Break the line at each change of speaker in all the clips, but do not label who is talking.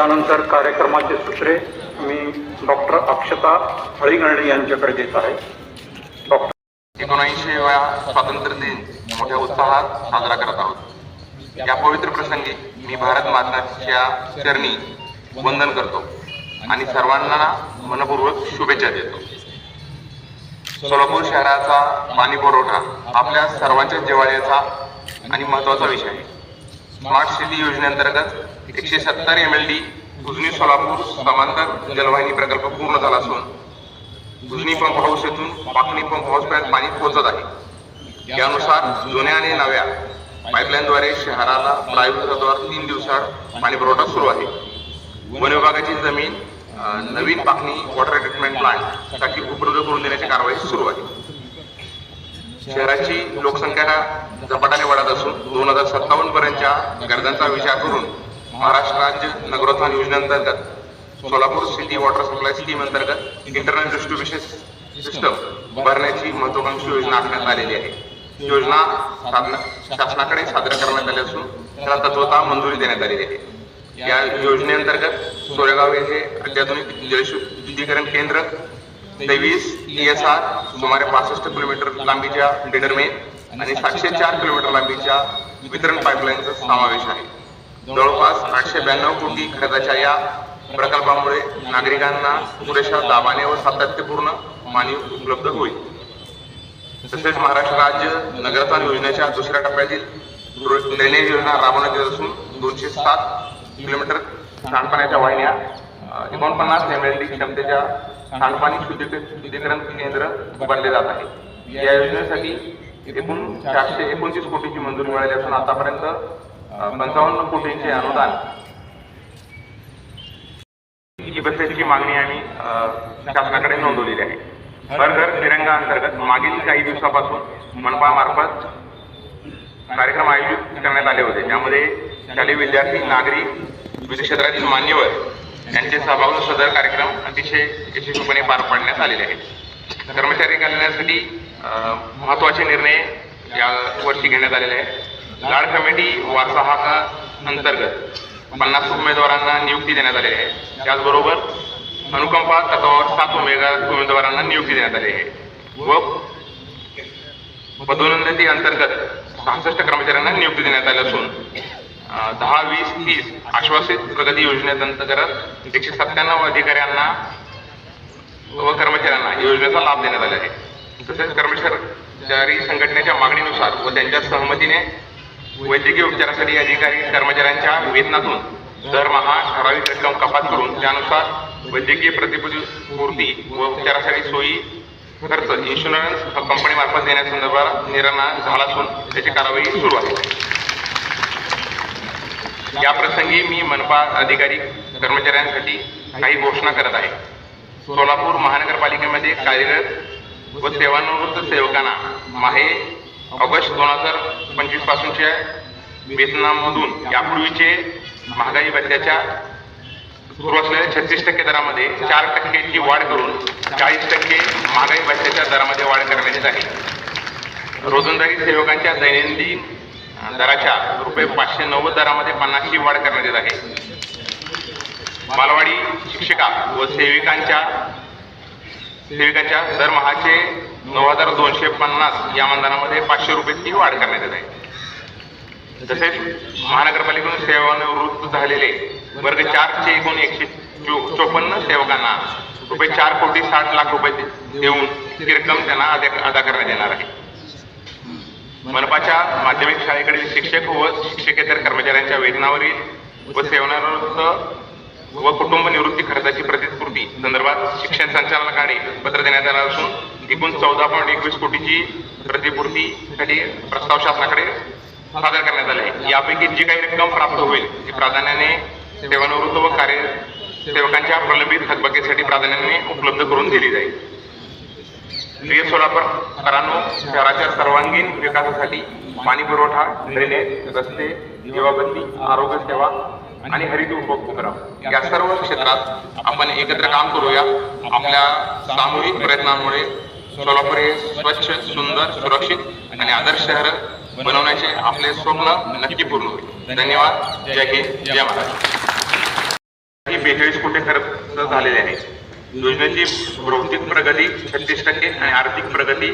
त्यानंतर कार्यक्रमाचे सूत्रे मी डॉक्टर अक्षता हळीगणे यांच्याकडे देत आहे. डॉक्टर
एकोणऐंशीव्या स्वातंत्र्य दिन मोठ्या उत्साहात साजरा करत आहोत. या पवित्र प्रसंगी मी भारत माताच्या चरणी वंदन करतो आणि सर्वांना मनपूर्वक शुभेच्छा देतो. सोलापूर शहराचा पाणी पुरवठा आपल्या सर्वांच्या जिवाळ्याचा आणि महत्त्वाचा विषय आहे. स्मार्ट सिटी योजनेअंतर्गत एकशे सत्तर M L D Ujani Solapur समांतर जलवाहिनी प्रकल्प पूर्ण झाला असून उजनी पंप हाऊस येथून पाकणी पंप हाऊसपर्यंत पाणी पोहोचत आहे. यानुसार जुन्या आणि नव्या पाईपलाईनद्वारे शहराला प्रायोगिकद्वारे तीन दिवसात पाणी पुरवठा सुरू आहे. वन विभागाची जमीन नवीन पाकणी वॉटर ट्रीटमेंट प्लांटसाठी उपलब्ध करून देण्याची कारवाई सुरू आहे. शहराची लोकसंख्या झपाट्याने वाढत असून दोन हजार सत्तावन्न पर्यंतच्या गरजांचा विचार करून महाराष्ट्र राज्य नगरोत्थान योजनेअंतर्गत Solapur city water supply scheme अंतर्गत इंटरनल डिस्ट्रीब्युशन सिस्टम उभारण्याची महत्वाकांक्षी योजना आखण्यात आलेली आहे. ही योजना शासनाकडे सादर करण्यात आली असून त्याला तत्वता मंजुरी देण्यात आलेली आहे. या योजनेअंतर्गत सोरेगाव येथे अत्याधुनिक जलशुद्धीकरण केंद्र तेवीस एस आर सुमारे पासष्ट किलोमीटर लांबीच्या डिडरमेन आणि सातशे चार किलोमीटर लांबीच्या वितरण पाईपलाईनचा समावेश आहे. जवळपास आठशे ब्याण्णव कोटी खर्चाच्या या प्रकल्पामुळे नागरिकांना पुरेशा दाबाने व सातत्यपूर्ण मानवी उपलब्ध होईल. तसेच महाराष्ट्र राज्य नगरपाल योजनेच्या दुसऱ्या टप्प्यातील ड्रेनेज योजना राबवण्यात येत असून दोनशे सात किलोमीटर सांडपाण्याच्या वाहिन्या एकोणपन्नास एम एल डी क्षमतेच्या सांडपाणी शुद्धीकरण केंद्र उभारले जात आहे या योजनेसाठी एकूण चारशे एकोणतीस कोटीची मंजुरी मिळाली असून आतापर्यंत पंचावन्न कोटींचे अनुदान. ही बसेसची मागणी आम्ही शासनाकडे नोंदवलेली आहे. हर घर तिरंगा अंतर्गत मागील काही दिवसापासून मनपामार्फत कार्यक्रम आयोजित करण्यात आले होते त्यामध्ये शालेय विद्यार्थी नागरिक विविध क्षेत्रातील मान्यवर यांचे सहभाग सदर कार्यक्रम अतिशय यशस्वीपणे पार पाडण्यात आलेले आहेत. कर्मचारी कल्याणासाठी अं, महत्त्वाचे निर्णय या वर्षी घेण्यात आलेले आहेत. लाड कमिटी वार्षिका अंतर्गत पन्नास उमेदवारांना नियुक्ती देण्यात आलेली आहे. त्याचबरोबर अनुकंपा तत्वावर सात उमेदवार उमेदवारांना नियुक्ती देण्यात आली आहे. व पदोन्नती अंतर्गत सहासष्ट कर्मचाऱ्यांना नियुक्ती देण्यात आली असून दहा वीस तीस आश्वासित प्रगती योजनेअंतर्गत एकशे सत्त्याण्णव अधिकाऱ्यांना व कर्मचाऱ्यांना या योजनेचा लाभ देण्यात आला आहे. तसेच कर्मचारी संघटनेच्या मागणीनुसार व त्यांच्या सहमतीने वैद्यकीय उपचारासाठी अधिकारी कर्मचाऱ्यांच्या वेतनातून दरमहा ठराविक रक्कम कपात करून त्यानुसार वैद्यकीय प्रतिपूर्ती व उपचारासाठी सोयी खर्च इन्शुरन्स कंपनीमार्फत देण्यासंदर्भात निर्णय झाला असून त्याची कारवाई सुरू आहे. या प्रसंगी मी मनपा अधिकारी कर्मचाऱ्यांसाठी काही घोषणा करत आहे. सोलापूर महानगरपालिकेमध्ये कार्यरत व सेवानिवृत्त सेवकांना माहे ऑगस्ट दोन हजार पंचवीस पासूनच्या वेतनामधून यापूर्वीचे महागाई भत्त्याच्या सुरू असलेल्या छत्तीस टक्के दरामध्ये चार टक्केची वाढ करून चाळीस टक्के महागाई भत्त्याच्या दरामध्ये वाढ करण्यात येत आहे रोजंदारी सेवकांच्या दैनंदिन दराच्या रुपये पाचशे नव्वद दरामध्ये पन्नासची वाढ करण्यात येत आहे. बालवाडी शिक्षिका व सेविकांच्या सेविकाच्या दरमहाचे नऊ हजार दोनशे पन्नास या मानधनामध्ये पाचशे रुपयाची वाढ करण्यात येत आहे. तसेच महानगरपालिकेतून सेवानिवृत्त झालेले वर्ग चारचे एकूण एकशे चो- चोपन्न सेवकांना रुपये चार कोटी साठ लाख रुपये देऊन ती रक्कम त्यांना अदा अदा करण्यात येणार आहे. मनपाच्या माध्यमिक शाळेकडील शिक्षक व शिक्षकेतर कर्मचाऱ्यांच्या वेतनावरील व सेवानिवृत्त व कुटुंब निवृत्ती खर्चाची प्रतिस्फूर्ती संदर्भात शिक्षण संचालनाकडे पत्र देण्यात आलं असून एकूण चौदा पॉईंट एकवीस कोटीची प्रतिपूर्तीसाठी प्रस्ताव शासनाकडे सादर करण्यात आले आहे. यापैकी जी काही रक्कम प्राप्त होईल ती प्राधान्याने सेवानिवृत्त व कार्य सेवकांच्या प्रलंबित थकबाकीसाठी प्राधान्याने उपलब्ध करून दिली जाईल. प्रिय सोलापूरकरांनो शहराच्या सर्वांगीण विकासासाठी पाणी पुरवठा ड्रेनेज रस्ते दिवाबत्ती आरोग्य सेवा आणि हरित उपक्रम या सर्व क्षेत्रात आपण एकत्र काम करूया. आपल्या सामूहिक प्रयत्नांमुळे सोलापूर हे स्वच्छ सुंदर सुरक्षित आणि आदर्श शहर बनवण्याचे आपले स्वप्न नक्की पूर्ण होईल. धन्यवाद. जय हिंद. जय महाराष्ट्र. ही बेचाळीस कोटी खर्च झालेले आहे योजनेची भौतिक प्रगती छत्तीस टक्के आणि आर्थिक प्रगती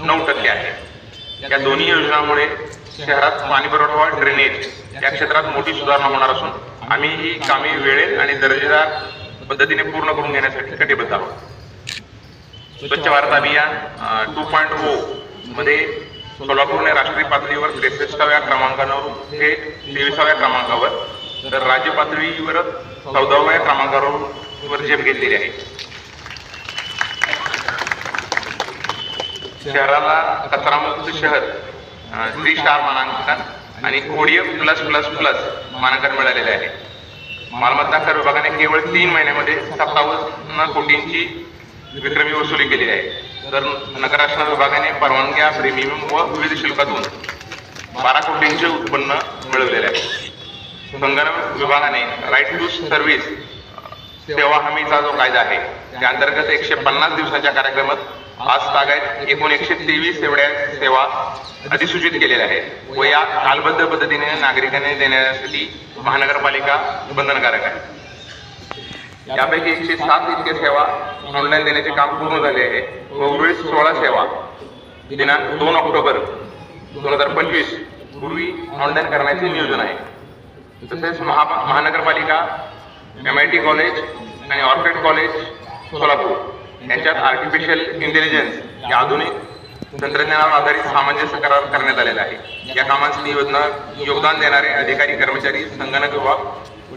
नऊ टक्के आहे. या दोन्ही योजनांमुळे शहरात पाणी पुरवठा ड्रेनेज या क्षेत्रात मोठी सुधारणा होणार असून आम्ही ही कामे वेळेत आणि दर्जेदार पद्धतीने पूर्ण करून घेण्यासाठी कटिबद्ध आहोत. स्वच्छ भारत अभियान टू पॉईंट ओ मध्ये सोलापूरने राष्ट्रीय पातळीवर त्रेसष्टाव्या क्रमांकावर ते तेविसाव्या क्रमांकावर तर राज्य पातळीवर चौदाव्या क्रमांकावर झेप घेतलेली आहे. शहराला कचरामुक्त शहर थ्री स्टार मानांकन आणि कोडीय प्लस प्लस प्लस मानांकन मिळालेले आहे. मालमत्ता कर विभागाने केवळ तीन महिन्यामध्ये सत्तावन्न कोटींची विक्रमी वसुली केली आहे. तर नगरासन विभागाने परवानग्या प्रीमियम व विविध शुल्कातून बारा कोटींचे उत्पन्न मिळवलेले आहे. संगणक विभागाने राईट टू सर्व्हिस सेवा हमीचा जो कायदा आहे त्या अंतर्गत एकशे पन्नास दिवसाच्या कार्यक्रमात आज तागायत एकूण एकशे तेवीस एवढ्या सेवा अधिसूचित केलेल्या आहेत. व या कालबद्ध पद्धतीने नागरिकांनी देण्यासाठी महानगरपालिका बंधनकारक आहे. यापैकी एकशे सात इतके सेवा ऑनलाईन देण्याचे काम पूर्ण झाले आहे. व उर्वरित सोळा सेवा दिनांक दोन ऑक्टोबर दोन हजार पंचवीस पूर्वी ऑनलाईन करण्याचे नियोजन आहे. तसेच महा महानगरपालिका एम आय टी कॉलेज आणि ऑर्किड कॉलेज सोलापूर. यांच्यात आर्टिफिशियल इंटेलिजन्स या आधुनिक तंत्रज्ञानावर आधारित सामंजस्य करार करण्यात आलेला आहे. या कामांसाठी योजना योगदान देणारे अधिकारी कर्मचारी संगणक विभाग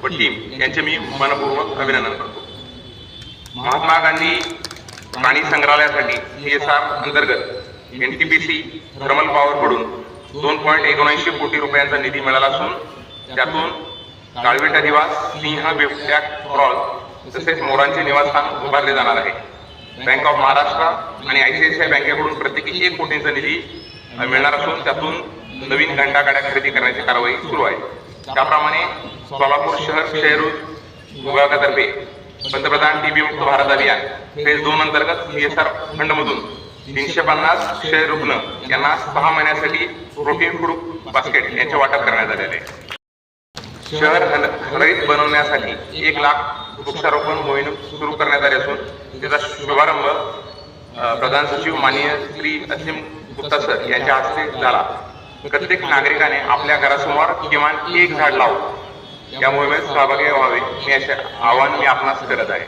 व टीम यांचे मी मनपूर्वक अभिनंदन करतो. महात्मा गांधी प्राणी संग्रहालयासाठी सी एस आर अंतर्गत N T P C thermal पॉवरकडून दोन पॉईंट एकोणऐंशी कोटी रुपयांचा निधी मिळाला असून त्यातून काळवीट अधिवास सिंह बिबट्या क्रॉल तसेच मोरांचे निवासस्थान उभारले जाणार आहे. बँक ऑफ महाराष्ट्र आणि आयसीआयसीआय बँकेकडून प्रत्येकी एक कोटींचा निधी मिळणार असून त्यातून नवीन घंटागाड्या खरेदी करण्याची कारवाई सुरू आहे. त्याप्रमाणे सोलापूर शहर क्षयरोग विभागातर्फे पंतप्रधान टीबी मुक्त भारत अभियान फेज दोन अंतर्गत सी एस आर फंडमधून तीनशे पन्नास क्षय रुग्ण यांना सहा महिन्यासाठी प्रोटीन फूड बास्केट यांचे वाटप करण्यात आलेले आहे. शहर हरित बनवण्यासाठी एक लाख वृक्षारोपण मोहीम सुरू करण्यात आली असून त्याचा शुभारंभ प्रधान सचिव माननीय श्री असीम गुप्ता सर यांच्या हस्ते झाला. प्रत्येक नागरिकाने आपल्या घरासमोर किमान एक झाड लावून या मोहिमेत सहभागी व्हावे मी असे आवाहन मी आपणास करत आहे.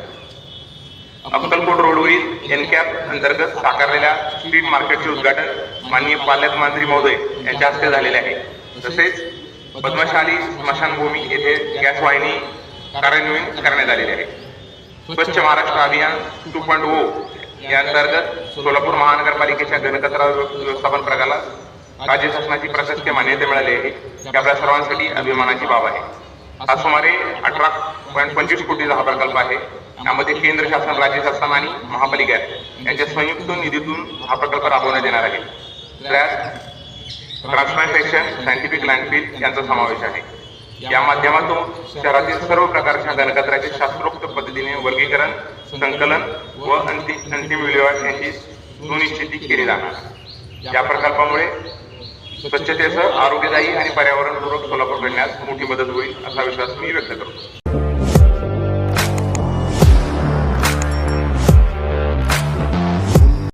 अक्कलकोट रोडवरील एनकॅप अंतर्गत साकारलेल्या स्ट्रीट मार्केटचे उद्घाटन माननीय पालकमंत्री महोदय यांच्या हस्ते झालेले आहे. तसेच पद्मशाली स्मशानभूमी येथे गॅस वाहिनी कार्यान्वयन करण्यात आलेले आहे. स्वच्छ महाराष्ट्र अभियान टू पॉईंट ओ या अंतर्गत सोलापूर महानगरपालिकेच्या घनकचरा व्यवस्थापन प्रकाराला राज्य शासनाची प्रशस्ती मान्यता मिळाली आहे. ही आपल्या सर्वांसाठी अभिमानाची बाब आहे. हा सुमारे अठरा पॉईंट पंचवीस कोटीचा हा प्रकल्प आहे. यामध्ये केंद्र शासन राज्य शासन आणि महापालिका यांच्या संयुक्त निधीतून हा प्रकल्प राबवण्यात येणार आहे. त्यात ट्रान्सप्लांटेशन सायंटिफिक लँडफिल यांचा समावेश आहे. या माध्यमातून शहरातील सर्व प्रकारच्या घनकचऱ्याचे शास्त्रोक्त पद्धतीने वर्गीकरण संकलन व अंतिम अंतिम विल्हेवाट यांची सुनिश्चिती केली जाणार. या प्रकल्पामुळे स्वच्छतेसह आरोग्यदायी आणि पर्यावरणपूरक सोलापूर घडण्यास मोठी मदत होईल असा विश्वास मी व्यक्त करतो.